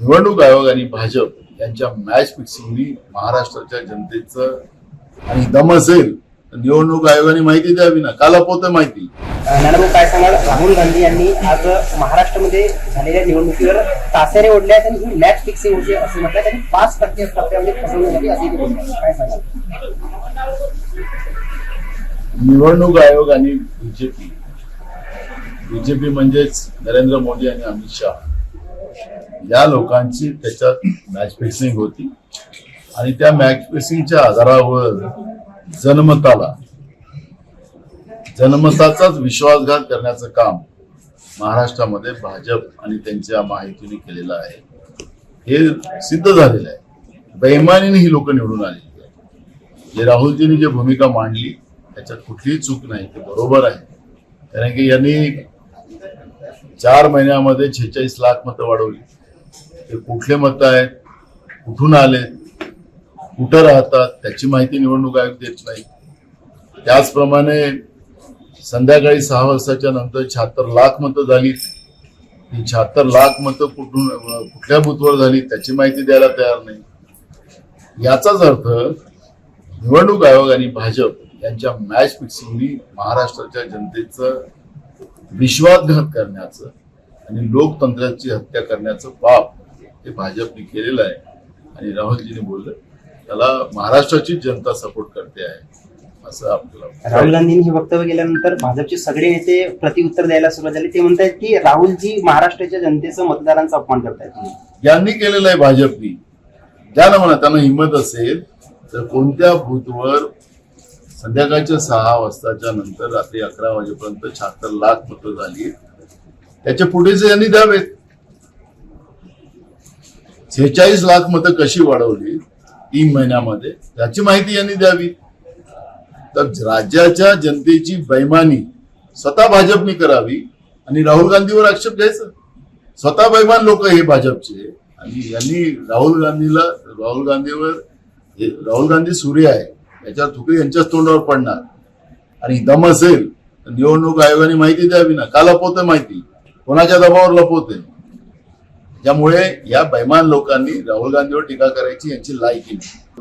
निवडणूक आयोग आणि भाजप यांच्या मॅच फिक्सिंगनी महाराष्ट्राच्या जनतेचं आणि दम असेल तर निवडणूक आयोगाने माहिती द्यावी ना. का लपवतं माहिती. नानाभाऊ काय सांगाल? राहुल गांधी यांनी आज महाराष्ट्रामध्ये झालेल्या निवडणुकीवर तासाने ओढल्या आहेत आणि ही मॅच फिक्सिंग होती असं म्हटलं त्यांनी पाच टक्के टप्प्यामध्ये फसवणूक झाली असे काय सांगाल? निवडणूक आयोग आणि बीजेपी बीजेपी म्हणजेच नरेंद्र मोदी आणि अमित शहा. या लोकांची त्याच्यात मॅच फिक्सिंग होती. आणि त्या मॅच फिक्सिंगच्या आधारावर जनमताला जनमताचाच विश्वासघात करण्याचं काम महाराष्ट्रामध्ये भाजप आणि त्यांच्या माहितीने केलेलं आहे. हे सिद्ध झालेलं आहे. बेमानीने ही लोक निवडून आलेली जे राहुलजींनी जी भूमिका मांडली त्याच्यात कुठलीही चूक नाही ते बरोबर आहे. कारण की यांनी चार महिन्यामध्ये छेचाळीस लाख मतं वाढवली. ते कुठले मतं आहेत? कुठून आले? कुठं राहतात? त्याची माहिती निवडणूक आयोग देत नाही. त्याचप्रमाणे संध्याकाळी सहा वाजताच्या नंतर शहात्तर लाख मतं झाली. ती शहात्तर लाख मतं कुठून कुठल्या बूथवर झाली त्याची माहिती द्यायला तयार नाही. याचाच अर्थ निवडणूक आयोग आणि भाजप यांच्या मॅच फिक्सिंगनी महाराष्ट्राच्या जनतेचं विश्वासघात करण्याचं आणि लोकतंत्राची हत्या करण्याचं पाप हे भाजपने केलेलं आहे. आणि राहुलजीने बोललं त्याला महाराष्ट्राची जनता सपोर्ट करते आहे. असं आपल्याला राहुल गांधींनी हे वक्तव्य केल्यानंतर भाजपचे सगळे नेते प्रतिउत्तर द्यायला सुरुवात झाली. ते म्हणतात की राहुलजी महाराष्ट्राच्या जनतेचं मतदारांचा अपमान करतायत. यांनी केलेलं आहे भाजपनी. द्या ना म्हणा त्यांना हिंमत असेल तर कोणत्या बूथवर संध्याकाळच्या सहा वाजताच्या नंतर रात्री अकरा वाजेपर्यंत शहात्तर लाख मतं झाली. त्याच्या पुढेच यांनी द्यावेत सेहेचाळीस लाख मतं कशी वाढवली? तीन महिन्यामध्ये. त्याची माहिती यांनी द्यावी. तर राज्याच्या जनतेची बैमानी स्वतः भाजपने करावी आणि राहुल गांधीवर आक्षेप घ्यायचा. स्वतः बैमान लोक हे भाजपचे. आणि यांनी राहुल गांधीला राहुल गांधीवर राहुल गांधी सूर्य आहे. याच्यावर थुकडी यांच्याच तोंडावर पडणार. आणि दम असेल तर निवडणूक आयोगाने माहिती द्यावी ना. का लपवते माहिती? कोणाच्या दबावावर लपवते त्यामुळे या बैमान लोकांनी राहुल गांधीवर टीका करायची यांची लायकी नाही.